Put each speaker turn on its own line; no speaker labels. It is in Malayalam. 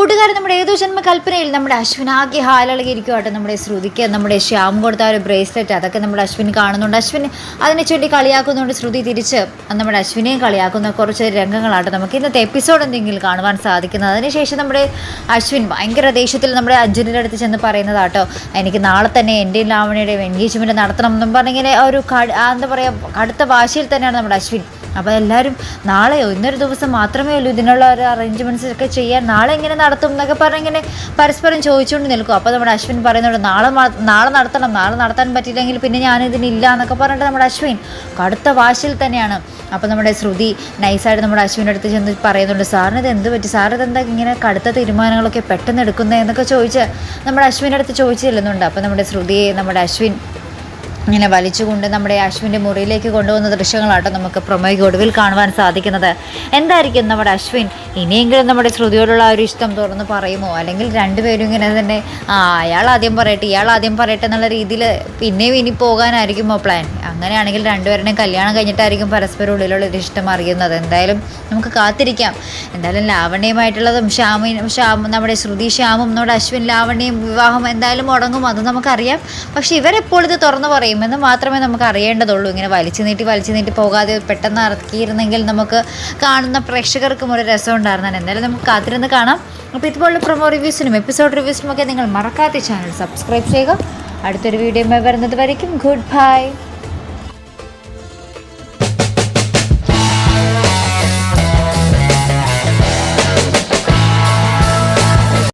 ഏതോ ജന്മ കൽപ്പനയിൽ നമ്മുടെ അശ്വിൻ ആകെ ഹാലളകിയിരിക്കുവാട്ടെ നമ്മുടെ ശ്രുതിക്ക് നമ്മുടെ ശ്യാം കൊടുത്ത ഒരു ബ്രേസ്ലെറ്റ് അതൊക്കെ നമ്മുടെ അശ്വിൻ കാണുന്നുണ്ട്. അശ്വിൻ അതിനെ ചൊല്ലി കളിയാക്കുന്നുണ്ട്. ശ്രുതി തിരിച്ച് നമ്മുടെ അശ്വിനെയും കളിയാക്കുന്ന കുറച്ച് രംഗങ്ങളാട്ടെ നമുക്ക് ഇന്നത്തെ എപ്പിസോഡ് എന്തെങ്കിലും കാണുവാൻ സാധിക്കുന്നത്. അതിനുശേഷം നമ്മുടെ അശ്വിൻ ഭയങ്കര ദേഷ്യത്തിൽ നമ്മുടെ അഞ്ജലിയുടെ അടുത്ത് ചെന്ന് പറയുന്നതാട്ടോ. എനിക്ക് നാളെ തന്നെ എന്റെ ലാവണിയുടെയും എൻഗേജ്മെന്റ് നടത്തണം എന്നും പറഞ്ഞിങ്ങനെ ഒരു എന്താ പറയുക കടുത്ത വാശിയിൽ തന്നെയാണ് നമ്മുടെ അശ്വിൻ. അപ്പോൾ എല്ലാവരും നാളെയോ ഇന്നൊരു ദിവസം മാത്രമേ ഉള്ളൂ ഇതിനുള്ള ഒരു അറേഞ്ച്മെന്റ്സ് ഒക്കെ ചെയ്യാൻ. നാളെ എങ്ങനെ നടത്തും എന്നൊക്കെ പറഞ്ഞിങ്ങനെ പരസ്പരം ചോദിച്ചുകൊണ്ട് നിൽക്കും. അപ്പോൾ നമ്മുടെ അശ്വിൻ പറയുന്നുണ്ട് നാളെ നാളെ നടത്തണം നാളെ നടത്താൻ പറ്റിയില്ലെങ്കിൽ പിന്നെ ഞാനിതിനില്ല എന്നൊക്കെ പറഞ്ഞിട്ട് നമ്മുടെ അശ്വിൻ കടുത്ത വാശിയിൽ തന്നെയാണ്. അപ്പോൾ നമ്മുടെ ശ്രുതി നൈസായിട്ട് നമ്മുടെ അശ്വിന്റെ അടുത്ത് ചെന്ന് പറയുന്നുണ്ട് സാറിന് ഇത് എന്ത് പറ്റി? സാർ ഇതെന്താ ഇങ്ങനെ കടുത്ത തീരുമാനങ്ങളൊക്കെ പെട്ടെന്ന് എടുക്കുന്നത് എന്നൊക്കെ ചോദിച്ച് നമ്മുടെ അശ്വിന്റെ അടുത്ത് ചോദിച്ചു ചെല്ലുന്നുണ്ട്. അപ്പോൾ നമ്മുടെ ശ്രുതിയെ നമ്മുടെ അശ്വിൻ ഇങ്ങനെ വലിച്ചുകൊണ്ട് നമ്മുടെ അശ്വിന്റെ മുറിയിലേക്ക് കൊണ്ടുവന്ന ദൃശ്യങ്ങളാട്ടോ നമുക്ക് പ്രൊമോയ്ക്ക് ഒടുവിൽ കാണുവാൻ സാധിക്കുന്നത്. എന്തായിരിക്കും നമ്മുടെ അശ്വിൻ? ഇനിയെങ്കിലും നമ്മുടെ ശ്രുതിയോടുള്ള ആ ഒരു ഇഷ്ടം തുറന്ന് പറയുമോ? അല്ലെങ്കിൽ രണ്ടുപേരും ഇങ്ങനെ തന്നെ ആ അയാൾ ആദ്യം പറയട്ടെ ഇയാൾ ആദ്യം പറയട്ടെ എന്നുള്ള രീതിയിൽ പിന്നെയും ഇനി പോകാനായിരിക്കുമോ പ്ലാൻ അങ്ങനെയാണെങ്കിൽ രണ്ടുപേരുടെയും കല്യാണം കഴിഞ്ഞിട്ടായിരിക്കും പരസ്പരം ഉള്ളിലുള്ള ഇഷ്ടം അറിയുന്നത്. എന്തായാലും നമുക്ക് കാത്തിരിക്കാം. എന്തായാലും ലാവണ്യമായിട്ടുള്ളതും ശ്യാമിനും ശ്യാം നമ്മുടെ ശ്രുതി ശ്യാമും നമ്മുടെ അശ്വിൻ ലാവണ്യം വിവാഹം എന്തായാലും മുടങ്ങും. അത് നമുക്കറിയാം. പക്ഷെ ഇവരെപ്പോൾ ഇത് തുറന്നു പറയുമെന്ന് മാത്രമേ നമുക്ക് അറിയേണ്ടതുള്ളൂ. ഇങ്ങനെ വലിച്ചു നീട്ടി വലിച്ചു നീട്ടി പോകാതെ പെട്ടെന്ന് ഇറക്കിയിരുന്നെങ്കിൽ നമുക്ക് കാണുന്ന പ്രേക്ഷകർക്കും ഒരു രസം ഉണ്ടായിരുന്നാണ് എന്തായാലും നമുക്ക് കാത്തിരുന്ന് കാണാം. അപ്പോൾ ഇതുപോലുള്ള പ്രൊമോ റിവ്യൂസിനും എപ്പിസോഡ് റിവ്യൂസിനും ഒക്കെ നിങ്ങൾ മറക്കാത്ത ചാനൽ സബ്സ്ക്രൈബ് ചെയ്യുക. അടുത്തൊരു വീഡിയോ വരുന്നത് വരയ്ക്കും. Good bye.